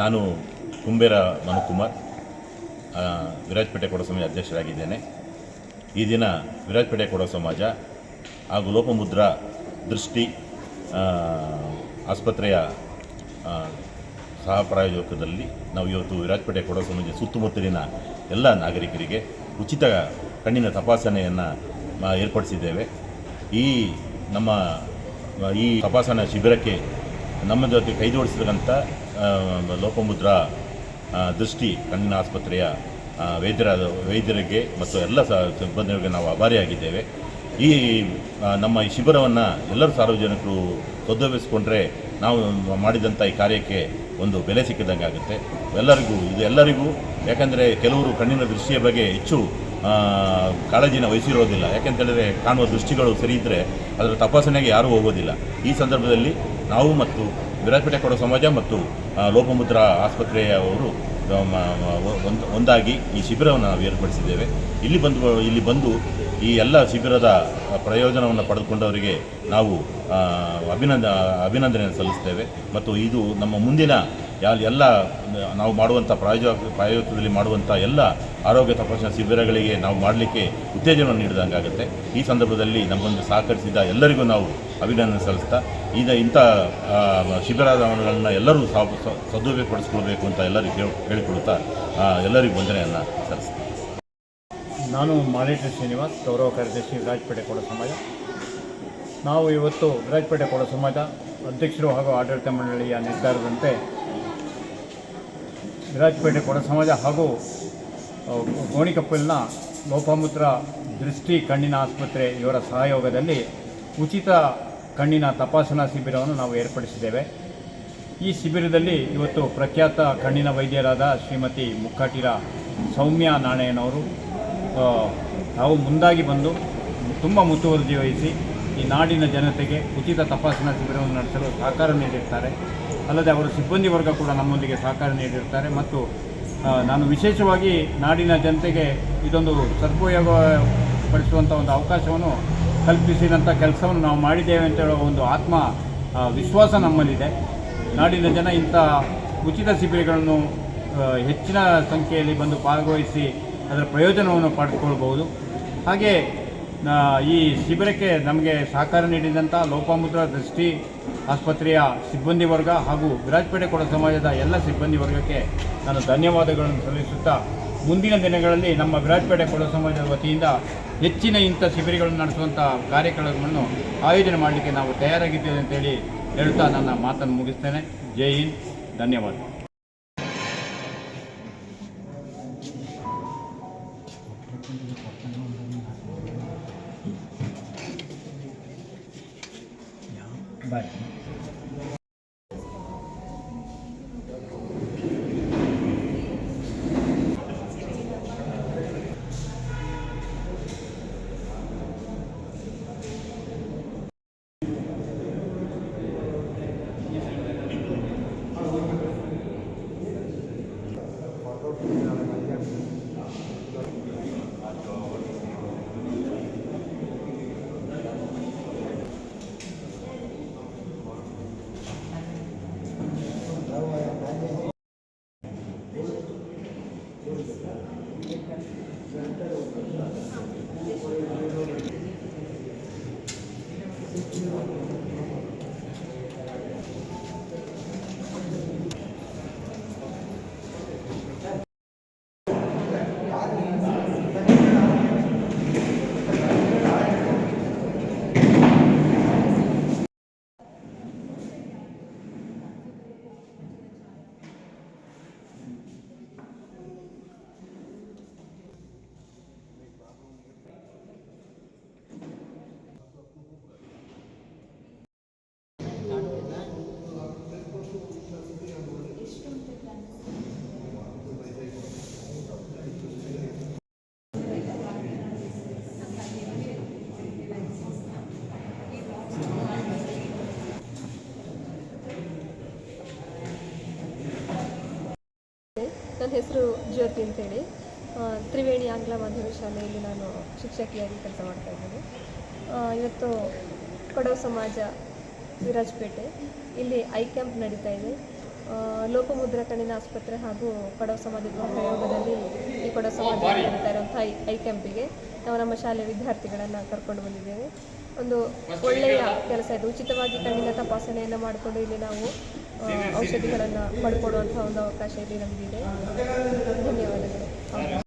ನಾನು ಕುಂಬೇರ ಮನುಕುಮಾರ್ ವಿರಾಜಪೇಟೆ ಕೊಡೋ ಸಮಾಜ ಅಧ್ಯಕ್ಷರಾಗಿದ್ದೇನೆ. ಈ ದಿನ ವಿರಾಜಪೇಟೆ ಕೊಡೋ ಸಮಾಜ ಹಾಗೂ ಲೋಪಮುದ್ರಾ ದೃಷ್ಟಿ ಆಸ್ಪತ್ರೆಯ ಸಹ ಪ್ರಾಯೋಜಕದಲ್ಲಿ ನಾವು ಇವತ್ತು ವಿರಾಜಪೇಟೆ ಕೊಡೋ ಸಮಾಜ ಸುತ್ತಮುತ್ತಲಿನ ಎಲ್ಲ ನಾಗರಿಕರಿಗೆ ಉಚಿತ ಕಣ್ಣಿನ ತಪಾಸಣೆಯನ್ನು ಏರ್ಪಡಿಸಿದ್ದೇವೆ. ಈ ನಮ್ಮ, ಈ ತಪಾಸಣಾ ಶಿಬಿರಕ್ಕೆ ನಮ್ಮ ಜೊತೆ ಕೈ ಜೋಡಿಸಿದಂಥ ಲೋಪಮುದ್ರ ದೃಷ್ಟಿ ಕಣ್ಣಿನ ಆಸ್ಪತ್ರೆಯ ವೈದ್ಯರ, ವೈದ್ಯರಿಗೆ ಮತ್ತು ಎಲ್ಲ ಸಿಬ್ಬಂದಿಗಳಿಗೆ ನಾವು ಆಭಾರಿಯಾಗಿದ್ದೇವೆ. ಈ ನಮ್ಮ ಈ ಶಿಬಿರವನ್ನು ಎಲ್ಲರೂ ಸಾರ್ವಜನಿಕರು ಸದುಪಯೋಗಿಸಿಕೊಂಡ್ರೆ ನಾವು ಮಾಡಿದಂಥ ಈ ಕಾರ್ಯಕ್ಕೆ ಒಂದು ಬೆಲೆ ಸಿಕ್ಕಿದಂಗೆ ಆಗುತ್ತೆ ಎಲ್ಲರಿಗೂ, ಇದು ಎಲ್ಲರಿಗೂ, ಯಾಕಂದರೆ ಕೆಲವರು ಕಣ್ಣಿನ ದೃಷ್ಟಿಯ ಬಗ್ಗೆ ಹೆಚ್ಚು ಕಾಳಜಿನ ವಹಿಸಿರೋದಿಲ್ಲ. ಯಾಕೆಂತೇಳಿದ್ರೆ ಕಾಣುವ ದೃಷ್ಟಿಗಳು ಸರಿ ಇದ್ದರೆ ಅದರ ತಪಾಸಣೆಗೆ ಯಾರೂ ಹೋಗೋದಿಲ್ಲ. ಈ ಸಂದರ್ಭದಲ್ಲಿ ನಾವು ಮತ್ತು ವಿರಾಜಪೇಟೆ ಕೊಡೋ ಸಮಾಜ ಮತ್ತು ಲೋಪಮುದ್ರ ಆಸ್ಪತ್ರೆಯವರು ಒಂದಾಗಿ ಈ ಶಿಬಿರವನ್ನು ನಾವು ಏರ್ಪಡಿಸಿದ್ದೇವೆ. ಇಲ್ಲಿ ಬಂದು ಇಲ್ಲಿ ಬಂದು ಈ ಎಲ್ಲ ಶಿಬಿರದ ಪ್ರಯೋಜನವನ್ನು ಪಡೆದುಕೊಂಡವರಿಗೆ ನಾವು ಅಭಿನಂದ, ಅಭಿನಂದನೆಯನ್ನು ಸಲ್ಲಿಸ್ತೇವೆ. ಮತ್ತು ಇದು ನಮ್ಮ ಮುಂದಿನ ಯಾ- ಎಲ್ಲ, ನಾವು ಮಾಡುವಂಥ ಪ್ರಾಯೋಜಕ ಪ್ರಾಯೋಜಕದಲ್ಲಿ ಮಾಡುವಂಥ ಎಲ್ಲ ಆರೋಗ್ಯ ತಪಾಸಣಾ ಶಿಬಿರಗಳಿಗೆ ನಾವು ಮಾಡಲಿಕ್ಕೆ ಉತ್ತೇಜನವನ್ನು ನೀಡಿದಂಗಾಗುತ್ತೆ ಈ ಸಂದರ್ಭದಲ್ಲಿ ನಮ್ಮೊಂದು ಸಹಕರಿಸಿದ ಎಲ್ಲರಿಗೂ ನಾವು ಅಭಿನಂದನೆ ಸಲ್ಲಿಸ್ತಾ, ಈಗ ಇಂಥ ಶಿಬಿರಗಳನ್ನು ಎಲ್ಲರೂ ಸದುಪಯೋಗಪಡಿಸ್ಕೊಳ್ಬೇಕು ಅಂತ ಎಲ್ಲರಿಗೂ ಹೇಳಿಕೊಡುತ್ತಾ ಎಲ್ಲರಿಗೂ ವಂದನೆಯನ್ನು ಸಲ್ಲಿಸ್ತೀನಿ ನಾನು ಮಾಲೇಶ್ವರ ಶ್ರೀನಿವಾಸ್, ಗೌರವ ಕಾರ್ಯದರ್ಶಿ, ವಿರಾಜಪೇಟೆ ಕೊಡ ಸಮಾಜ. ನಾವು ಇವತ್ತು ವಿರಾಜಪೇಟೆ ಕೊಡ ಸಮಾಜ ಅಧ್ಯಕ್ಷರು ಹಾಗೂ ಆಡಳಿತ ಮಂಡಳಿಯ ನಿರ್ಧಾರದಂತೆ ವಿರಾಜಪೇಟೆ ಕೊಡ ಸಮಾಜ ಹಾಗೂ ಗೋಣಿಕಪ್ಪಲಿನ ಲೋಪಮೂತ್ರ ದೃಷ್ಟಿ ಕಣ್ಣಿನ ಆಸ್ಪತ್ರೆ ಇವರ ಸಹಯೋಗದಲ್ಲಿ ಉಚಿತ ಕಣ್ಣಿನ ತಪಾಸಣಾ ಶಿಬಿರವನ್ನು ನಾವು ಏರ್ಪಡಿಸಿದ್ದೇವೆ. ಈ ಶಿಬಿರದಲ್ಲಿ ಇವತ್ತು ಪ್ರಖ್ಯಾತ ಕಣ್ಣಿನ ವೈದ್ಯರಾದ ಶ್ರೀಮತಿ ಮುಕ್ಕಾಟಿರ ಸೌಮ್ಯ ನಾಣಯ್ಯನವರು ನಾವು ತಾವು ಮುಂದಾಗಿ ಬಂದು ತುಂಬ ಮುತುವರ್ಜಿ ವಹಿಸಿ ಈ ನಾಡಿನ ಜನತೆಗೆ ಉಚಿತ ತಪಾಸಣಾ ಶಿಬಿರವನ್ನು ನಡೆಸಲು ಸಹಕಾರ ನೀಡಿರ್ತಾರೆ. ಅಲ್ಲದೆ ಅವರ ಸಿಬ್ಬಂದಿ ವರ್ಗ ಕೂಡ ನಮ್ಮೊಂದಿಗೆ ಸಹಕಾರ ನೀಡಿರ್ತಾರೆ ಮತ್ತು ನಾನು ವಿಶೇಷವಾಗಿ ನಾಡಿನ ಜನತೆಗೆ ಇದೊಂದು ಸದುಪಯೋಗ ಪಡಿಸುವಂಥ ಒಂದು ಅವಕಾಶವನ್ನು ಕಲ್ಪಿಸಿದಂಥ ಕೆಲಸವನ್ನು ನಾವು ಮಾಡಿದ್ದೇವೆ ಅಂತ ಹೇಳೋ ಒಂದು ಆತ್ಮ ವಿಶ್ವಾಸ ನಮ್ಮಲ್ಲಿದೆ. ನಾಡಿನ ಜನ ಇಂಥ ಉಚಿತ ಶಿಬಿರಗಳನ್ನು ಹೆಚ್ಚಿನ ಸಂಖ್ಯೆಯಲ್ಲಿ ಬಂದು ಭಾಗವಹಿಸಿ ಅದರ ಪ್ರಯೋಜನವನ್ನು ಪಡೆದುಕೊಳ್ಬಹುದು. ಹಾಗೆ ಈ ಶಿಬಿರಕ್ಕೆ ನಮಗೆ ಸಹಕಾರ ನೀಡಿದಂಥ ಲೋಪಾಮುದ್ರ ದೃಷ್ಟಿ ಆಸ್ಪತ್ರೆಯ ಸಿಬ್ಬಂದಿ ವರ್ಗ ಹಾಗೂ ವಿರಾಜಪೇಟೆ ಕೊಡ ಸಮಾಜದ ಎಲ್ಲ ಸಿಬ್ಬಂದಿ ವರ್ಗಕ್ಕೆ ನಾನು ಧನ್ಯವಾದಗಳನ್ನು ಸಲ್ಲಿಸುತ್ತಾ ಮುಂದಿನ ದಿನಗಳಲ್ಲಿ ನಮ್ಮ ವಿರಾಜಪೇಟೆ ಕೊಡ ಸಮಾಜದ ವತಿಯಿಂದ ಹೆಚ್ಚಿನ ಇಂಥ ಶಿಬಿರಗಳನ್ನು ನಡೆಸುವಂಥ ಕಾರ್ಯಕ್ರಮಗಳನ್ನು ಆಯೋಜನೆ ಮಾಡಲಿಕ್ಕೆ ನಾವು ತಯಾರಾಗಿದ್ದೇವೆ ಅಂತೇಳಿ ಹೇಳ್ತಾ ನನ್ನ ಮಾತನ್ನು ಮುಗಿಸ್ತೇನೆ. ಜೈ ಹಿಂದ್. ಧನ್ಯವಾದ. Bye. Thank you. ನನ್ನ ಹೆಸರು ಜ್ಯೋತಿ ಅಂತೇಳಿ. ತ್ರಿವೇಣಿ ಆಂಗ್ಲ ಮಾಧ್ಯಮ ಶಾಲೆಯಲ್ಲಿ ನಾನು ಶಿಕ್ಷಕಿಯಾಗಿ ಕೆಲಸ ಮಾಡ್ತಾ ಇದ್ದೀನಿ. ಇವತ್ತು ಕೊಡವ ಸಮಾಜ ವಿರಾಜಪೇಟೆ. ಇಲ್ಲಿ ಐ ಕ್ಯಾಂಪ್ ನಡೀತಾ ಇದೆ. ಲೋಪಮುದ್ರ ಕಣ್ಣಿನ ಆಸ್ಪತ್ರೆ ಹಾಗೂ ಕೊಡವ ಸಮಾಜದ ಪ್ರಯೋಗದಲ್ಲಿ ಈ ಕೊಡವ ಸಮಾಜ ನಡೀತಾ ಇರುವಂಥ ಐ ಐ ಕ್ಯಾಂಪಿಗೆ ನಾವು ನಮ್ಮ ಶಾಲೆ ವಿದ್ಯಾರ್ಥಿಗಳನ್ನು ಕರ್ಕೊಂಡು ಬಂದಿದ್ದೇವೆ. ಒಂದು ಒಳ್ಳೆಯ ಕೆಲಸ ಇದು. ಉಚಿತವಾಗಿ ಕಣ್ಣಿನ ತಪಾಸಣೆಯನ್ನು ಮಾಡಿಕೊಂಡು ಇಲ್ಲಿ ನಾವು ಔಷಧಿಗಳನ್ನು ಪಡ್ಕೊಳ್ಳುವಂಥ ಒಂದು ಅವಕಾಶ ಇಲ್ಲಿ ನಮಗಿದೆ. ಧನ್ಯವಾದಗಳು.